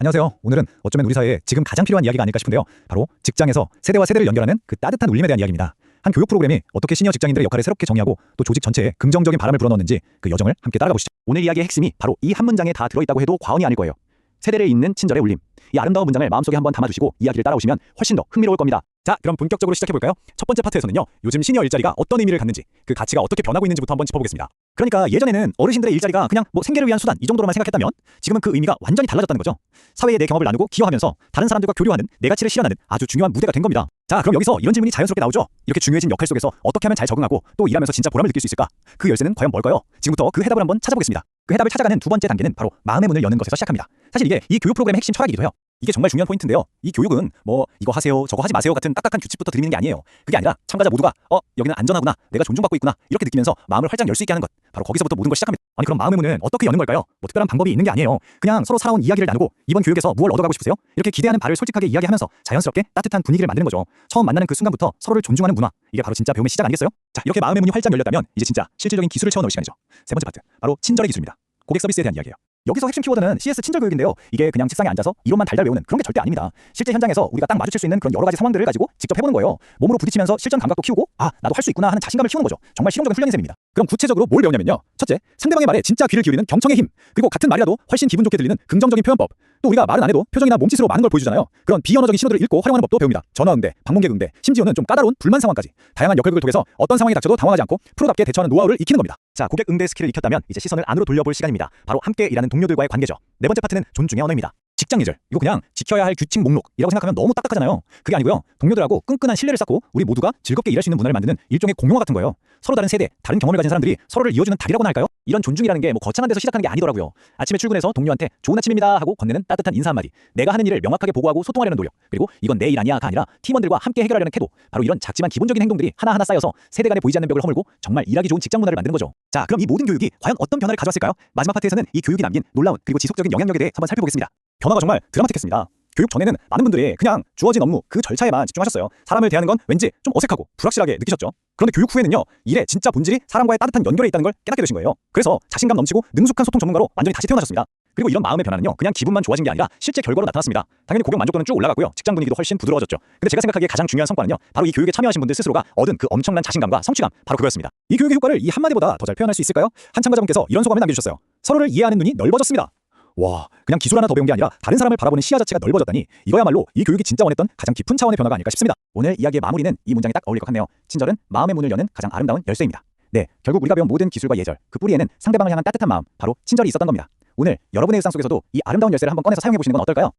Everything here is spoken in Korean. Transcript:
안녕하세요. 오늘은 어쩌면 우리 사회에 지금 가장 필요한 이야기가 아닐까 싶은데요. 바로 직장에서 세대와 세대를 연결하는 그 따뜻한 울림에 대한 이야기입니다. 한 교육 프로그램이 어떻게 시니어 직장인들의 역할을 새롭게 정의하고 또 조직 전체에 긍정적인 바람을 불어넣는지 그 여정을 함께 따라가 보시죠. 오늘 이야기의 핵심이 바로 이 한 문장에 다 들어있다고 해도 과언이 아닐 거예요. 세대를 잇는 친절의 울림. 이 아름다운 문장을 마음속에 한번 담아두시고 이야기를 따라오시면 훨씬 더 흥미로울 겁니다. 자, 그럼 본격적으로 시작해 볼까요? 첫 번째 파트에서는요. 요즘 시니어 일자리가 어떤 의미를 갖는지, 그 가치가 어떻게 변하고 있는지부터 한번 짚어보겠습니다. 그러니까 예전에는 어르신들의 일자리가 그냥 뭐 생계를 위한 수단 이 정도로만 생각했다면 지금은 그 의미가 완전히 달라졌다는 거죠. 사회에 내 경험을 나누고 기여하면서 다른 사람들과 교류하는 내 가치를 실현하는 아주 중요한 무대가 된 겁니다. 자, 그럼 여기서 이런 질문이 자연스럽게 나오죠. 이렇게 중요해진 역할 속에서 어떻게 하면 잘 적응하고 또 일하면서 진짜 보람을 느낄 수 있을까? 그 열쇠는 과연 뭘까요? 지금부터 그 해답을 한번 찾아보겠습니다. 그 해답을 찾아가는 두 번째 단계는 바로 마음의 문을 여는 것에서 시작합니다. 사실 이게 이 교육 프로그램의 핵심 철학이기도 해요. 이게 정말 중요한 포인트인데요. 이 교육은 뭐 이거 하세요, 저거 하지 마세요 같은 딱딱한 규칙부터 드리는 게 아니에요. 그게 아니라 참가자 모두가 어 여기는 안전하구나, 내가 존중받고 있구나 이렇게 느끼면서 마음을 활짝 열 수 있게 하는 것. 바로 거기서부터 모든 걸 시작합니다. 아니 그럼 마음의 문은 어떻게 여는 걸까요? 뭐 특별한 방법이 있는 게 아니에요. 그냥 서로 살아온 이야기를 나누고 이번 교육에서 무엇을 얻어가고 싶으세요? 이렇게 기대하는 바를 솔직하게 이야기하면서 자연스럽게 따뜻한 분위기를 만드는 거죠. 처음 만나는 그 순간부터 서로를 존중하는 문화. 이게 바로 진짜 배움의 시작 아니겠어요? 자 이렇게 마음의 문이 활짝 열렸다면 이제 진짜 실질적인 기술을 채워 넣을 시간이죠. 세 번째 파트 바로 친절의 기술입니다. 고객 서비스에 대한 이야기예요. 여기서 핵심 키워드는 CS 친절 교육인데요. 이게 그냥 책상에 앉아서 이론만 달달 외우는 그런 게 절대 아닙니다. 실제 현장에서 우리가 딱 마주칠 수 있는 그런 여러 가지 상황들을 가지고 직접 해보는 거예요. 몸으로 부딪히면서 실전 감각도 키우고 아 나도 할 수 있구나 하는 자신감을 키우는 거죠. 정말 실용적인 훈련인 셈입니다. 그럼 구체적으로 뭘 배우냐면요. 첫째, 상대방의 말에 진짜 귀를 기울이는 경청의 힘. 그리고 같은 말이라도 훨씬 기분 좋게 들리는 긍정적인 표현법. 또 우리가 말은 안 해도 표정이나 몸짓으로 많은 걸 보여주잖아요. 그런 비언어적인 신호들을 읽고 활용하는 법도 배웁니다. 전화 응대, 방문객 응대, 심지어는 좀 까다로운 불만 상황까지 다양한 역할극을 통해서 어떤 상황이 닥쳐도 당황하지 않고 프로답게 대처하는 노하우를 익히는 겁니다. 자, 고객 응대 스킬을 익혔다면 이제 시선을 안으로 돌려볼 시간입니다. 바로 함께 일하는 동료들과의 관계죠. 네 번째 파트는 존중의 언어입니다. 직장 예절. 이거 그냥 지켜야 할 규칙 목록이라고 생각하면 너무 딱딱하잖아요. 그게 아니고요. 동료들하고 끈끈한 신뢰를 쌓고 우리 모두가 즐겁게 일할 수 있는 문화를 만드는 일종의 공용화 같은 거예요. 서로 다른 세대, 다른 경험을 가진 사람들이 서로를 이어주는 다리라고나 할까요? 이런 존중이라는 게 뭐 거창한 데서 시작하는 게 아니더라고요. 아침에 출근해서 동료한테 좋은 아침입니다 하고 건네는 따뜻한 인사 한마디. 내가 하는 일을 명확하게 보고하고 소통하려는 노력. 그리고 이건 내 일 아니야가 아니라 팀원들과 함께 해결하려는 태도. 바로 이런 작지만 기본적인 행동들이 하나하나 쌓여서 세대 간에 보이지 않는 벽을 허물고 정말 일하기 좋은 직장 문화를 만드는 거죠. 자, 그럼 이 모든 교육이 과연 어떤 변화를 가져왔을까요? 마지막 파트에서는 이 교육이 남긴 놀라운 그리고 지속적인 영향력에 대해 한번 살펴보겠습니다. 변화가 정말 드라마틱했습니다. 교육 전에는 많은 분들이 그냥 주어진 업무 그 절차에만 집중하셨어요. 사람을 대하는 건 왠지 좀 어색하고 불확실하게 느끼셨죠. 그런데 교육 후에는요. 일의 진짜 본질이 사람과의 따뜻한 연결에 있다는 걸 깨닫게 되신 거예요. 그래서 자신감 넘치고 능숙한 소통 전문가로 완전히 다시 태어나셨습니다. 그리고 이런 마음의 변화는요. 그냥 기분만 좋아진 게 아니라 실제 결과로 나타났습니다. 당연히 고객 만족도는 쭉 올라가고요. 직장 분위기도 훨씬 부드러워졌죠. 근데 제가 생각하기에 가장 중요한 성과는요. 바로 이 교육에 참여하신 분들 스스로가 얻은 그 엄청난 자신감과 성취감 바로 그거였습니다. 이 교육의 효과를 이 한마디보다 더 잘 표현할 수 있을까요? 한 참가자분께서 이런 소감을 남겨주셨어요. 서로를 이해하는 눈이 넓어졌습니다. 와, 그냥 기술 하나 더 배운 게 아니라 다른 사람을 바라보는 시야 자체가 넓어졌다니 이거야말로 이 교육이 진짜 원했던 가장 깊은 차원의 변화가 아닐까 싶습니다. 오늘 이야기의 마무리는 이 문장에 딱 어울릴 것 같네요. 친절은 마음의 문을 여는 가장 아름다운 열쇠입니다. 네, 결국 우리가 배운 모든 기술과 예절, 그 뿌리에는 상대방을 향한 따뜻한 마음, 바로 친절이 있었던 겁니다. 오늘 여러분의 일상 속에서도 이 아름다운 열쇠를 한번 꺼내서 사용해 보시는 건 어떨까요?